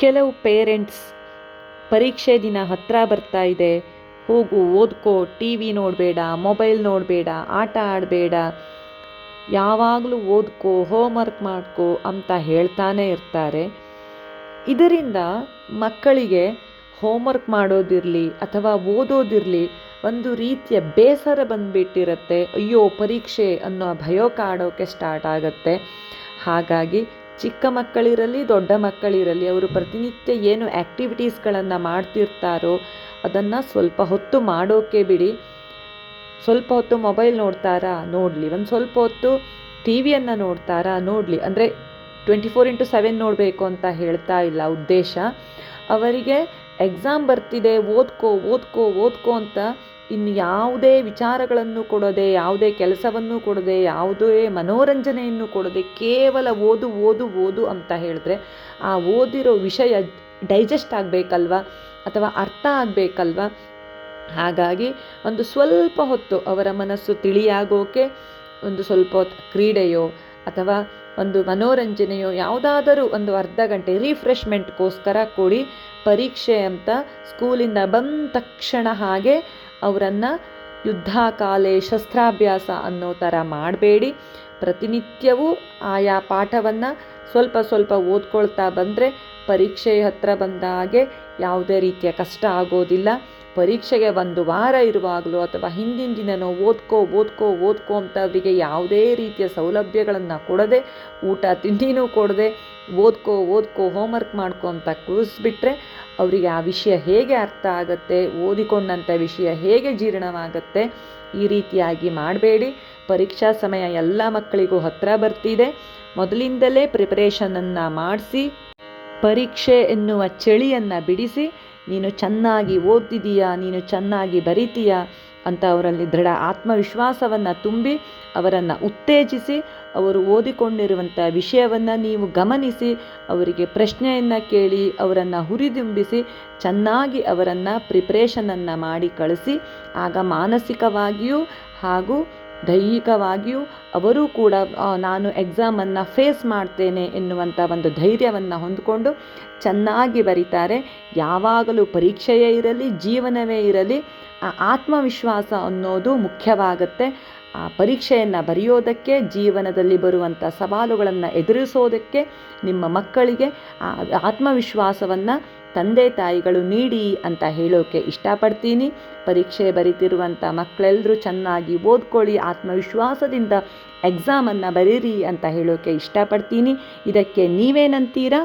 ಕೆಲವು ಪೇರೆಂಟ್ಸ್ ಪರೀಕ್ಷೆ ದಿನ ಹತ್ತಿರ ಬರ್ತಾ ಇದೆ. ಹೋಗು, ಓದ್ಕೋ, ಟಿ ವಿ ನೋಡಬೇಡ, ಮೊಬೈಲ್ ನೋಡಬೇಡ, ಆಟ ಆಡಬೇಡ. ಯಾವಾಗಲೂ ಓದ್ಕೋ ಹೋಮ್ವರ್ಕ್ ಮಾಡ್ಕೋ ಅಂತ ಹೇಳ್ತಾನೆ ಇರ್ತಾರೆ. ಇದರಿಂದ ಮಕ್ಕಳಿಗೆ ಹೋಮ್ವರ್ಕ್ ಮಾಡೋದಿರಲಿ ಅಥವಾ ಓದೋದಿರಲಿ ಒಂದು ರೀತಿಯ ಬೇಸರ ಬಂದುಬಿಟ್ಟಿರುತ್ತೆ. ಅಯ್ಯೋ, ಪರೀಕ್ಷೆ ಅನ್ನೋ ಭಯ ಕಾಡೋಕ್ಕೆ ಸ್ಟಾರ್ಟ್ ಆಗುತ್ತೆ. ಹಾಗಾಗಿ ಚಿಕ್ಕ ಮಕ್ಕಳಿರಲಿ, ದೊಡ್ಡ ಮಕ್ಕಳಿರಲಿ, ಅವರು ಪ್ರತಿನಿತ್ಯ ಏನು ಆ್ಯಕ್ಟಿವಿಟೀಸ್ಗಳನ್ನು ಮಾಡ್ತಿರ್ತಾರೋ ಅದನ್ನು ಸ್ವಲ್ಪ ಹೊತ್ತು ಮಾಡೋಕೆ ಬಿಡಿ. ಸ್ವಲ್ಪ ಹೊತ್ತು ಮೊಬೈಲ್ ನೋಡ್ತಾರಾ? ನೋಡಲಿ. ಒಂದು ಸ್ವಲ್ಪ ಹೊತ್ತು ಟಿ ವಿಯನ್ನು ನೋಡ್ತಾರಾ? ನೋಡಲಿ. ಅಂದರೆ ಟ್ವೆಂಟಿ ಫೋರ್ ಇಂಟು ಸೆವೆನ್ ನೋಡಬೇಕು ಅಂತ ಹೇಳ್ತಾ ಇಲ್ಲ ಉದ್ದೇಶ. ಅವರಿಗೆ ಎಕ್ಸಾಮ್ ಬರ್ತಿದೆ, ಓದ್ಕೋ ಓದ್ಕೋ ಓದ್ಕೋ ಅಂತ ಇನ್ನು ಯಾವುದೇ ವಿಚಾರಗಳನ್ನು ಕೊಡದೆ, ಯಾವುದೇ ಕೆಲಸವನ್ನು ಕೊಡದೆ, ಯಾವುದೇ ಮನೋರಂಜನೆಯನ್ನು ಕೊಡದೆ ಕೇವಲ ಓದು ಓದು ಓದು ಅಂತ ಹೇಳಿದ್ರೆ ಆ ಓದಿರೋ ವಿಷಯ ಡೈಜೆಸ್ಟ್ ಆಗಬೇಕಲ್ವ? ಅಥವಾ ಅರ್ಥ ಆಗಬೇಕಲ್ವ? ಹಾಗಾಗಿ ಒಂದು ಸ್ವಲ್ಪ ಹೊತ್ತು ಅವರ ಮನಸ್ಸು ತಿಳಿಯಾಗೋಕೆ, ಒಂದು ಸ್ವಲ್ಪ ಹೊತ್ತು ಕ್ರೀಡೆಯೋ ಅಥವಾ ಒಂದು ಮನೋರಂಜನೆಯೋ ಯಾವುದಾದರೂ ಒಂದು ಅರ್ಧ ಗಂಟೆ ರಿಫ್ರೆಶ್ಮೆಂಟ್ಗೋಸ್ಕರ ಕೂಡಿ ಪರೀಕ್ಷೆ ಅಂತ ಸ್ಕೂಲಿಂದ ಬಂದ ತಕ್ಷಣ ಹಾಗೆ ಅವರನ್ನು ಯುದ್ಧ ಕಾಲೆ ಶಸ್ತ್ರಾಭ್ಯಾಸ ಅನ್ನೋ ಥರ ಮಾಡಬೇಡಿ. ಪ್ರತಿನಿತ್ಯವೂ ಆಯಾ ಪಾಠವನ್ನು ಸ್ವಲ್ಪ ಸ್ವಲ್ಪ ಓದ್ಕೊಳ್ತಾ ಬಂದರೆ ಪರೀಕ್ಷೆ ಹತ್ತಿರ ಬಂದ ಹಾಗೆ ಯಾವುದೇ ರೀತಿಯ ಕಷ್ಟ ಆಗೋದಿಲ್ಲ. ಪರೀಕ್ಷೆಗೆ ಒಂದು ವಾರ ಇರುವಾಗಲೂ ಅಥವಾ ಹಿಂದಿನ ದಿನನೋ ಓದ್ಕೋ ಓದ್ಕೋ ಓದ್ಕೋ ಅಂತ ಅವರಿಗೆ ಯಾವುದೇ ರೀತಿಯ ಸೌಲಭ್ಯಗಳನ್ನು ಕೊಡದೆ, ಊಟ, ತಿಂಡಿನೂ ಕೊಡದೆ ಓದ್ಕೋ ಓದ್ಕೋ ಹೋಮ್ವರ್ಕ್ ಮಾಡ್ಕೋ ಅಂತ ಕೂರಿಸ್ಬಿಟ್ರೆ ಅವರಿಗೆ ಆ ವಿಷಯ ಹೇಗೆ ಅರ್ಥ ಆಗುತ್ತೆ, ಓದಿಕೊಂಡಂಥ ವಿಷಯ ಹೇಗೆ ಜೀರ್ಣವಾಗುತ್ತೆ ಈ ರೀತಿಯಾಗಿ ಮಾಡಬೇಡಿ. ಪರೀಕ್ಷಾ ಸಮಯ ಎಲ್ಲ ಮಕ್ಕಳಿಗೂ ಹತ್ತಿರ ಬರ್ತಿದೆ. ಮೊದಲಿಂದಲೇ ಪ್ರಿಪರೇಷನನ್ನು ಮಾಡಿಸಿ, ಪರೀಕ್ಷೆ ಎನ್ನುವ ಚಳಿಯನ್ನು ಬಿಡಿಸಿ ನೀನು ಚೆನ್ನಾಗಿ ಓದ್ತಿದೀಯಾ ನೀನು ಚೆನ್ನಾಗಿ ಬರಿತೀಯಾ? ಅಂತ ಅವರಲ್ಲಿ ದೃಢ ಆತ್ಮವಿಶ್ವಾಸವನ್ನು ತುಂಬಿ ಅವರನ್ನು ಉತ್ತೇಜಿಸಿ ಅವರು ಓದಿಕೊಂಡಿರುವಂಥ ವಿಷಯವನ್ನು ನೀವು ಗಮನಿಸಿ, ಅವರಿಗೆ ಪ್ರಶ್ನೆಯನ್ನು ಕೇಳಿ, ಅವರನ್ನು ಹುರಿದುಂಬಿಸಿ, ಚೆನ್ನಾಗಿ ಅವರನ್ನು ಪ್ರಿಪ್ರೇಷನನ್ನು ಮಾಡಿ ಕಳಿಸಿ, ಆಗ ಮಾನಸಿಕವಾಗಿಯೂ ಹಾಗೂ ದೈಹಿಕವಾಗಿಯೂ ಅವರೂ ಕೂಡ ನಾನು ಎಕ್ಸಾಮನ್ನು ಫೇಸ್ ಮಾಡ್ತೇನೆ ಎನ್ನುವಂಥ ಒಂದು ಧೈರ್ಯವನ್ನು ಹೊಂದಿಕೊಂಡು ಚೆನ್ನಾಗಿ ಬರೀತಾರೆ. ಯಾವಾಗಲೂ ಪರೀಕ್ಷೆಯೇ ಇರಲಿ, ಜೀವನವೇ ಇರಲಿ ಆತ್ಮವಿಶ್ವಾಸ ಅನ್ನೋದು ಮುಖ್ಯವಾಗುತ್ತೆ. ಆ ಪರೀಕ್ಷೆಯನ್ನು ಬರೆಯೋದಕ್ಕೆ, ಜೀವನದಲ್ಲಿ ಬರುವಂಥ ಸವಾಲುಗಳನ್ನು ಎದುರಿಸೋದಕ್ಕೆ, ನಿಮ್ಮ ಮಕ್ಕಳಿಗೆ ಆತ್ಮವಿಶ್ವಾಸವನ್ನು ತಂದೆ ತಾಯಿಗಳು ನೀಡಿ ಅಂತ ಹೇಳೋಕೆ ಇಷ್ಟಪಡ್ತೀನಿ. ಪರೀಕ್ಷೆ ಬರಿತಿರುವಂಥ ಮಕ್ಕಳೆಲ್ಲರೂ ಚೆನ್ನಾಗಿ ಓದ್ಕೊಳ್ಳಿ, ಆತ್ಮವಿಶ್ವಾಸದಿಂದ ಎಕ್ಸಾಮನ್ನು ಬರೀರಿ ಅಂತ ಹೇಳೋಕೆ ಇಷ್ಟಪಡ್ತೀನಿ. ಇದಕ್ಕೆ ನೀವೇನಂತೀರಾ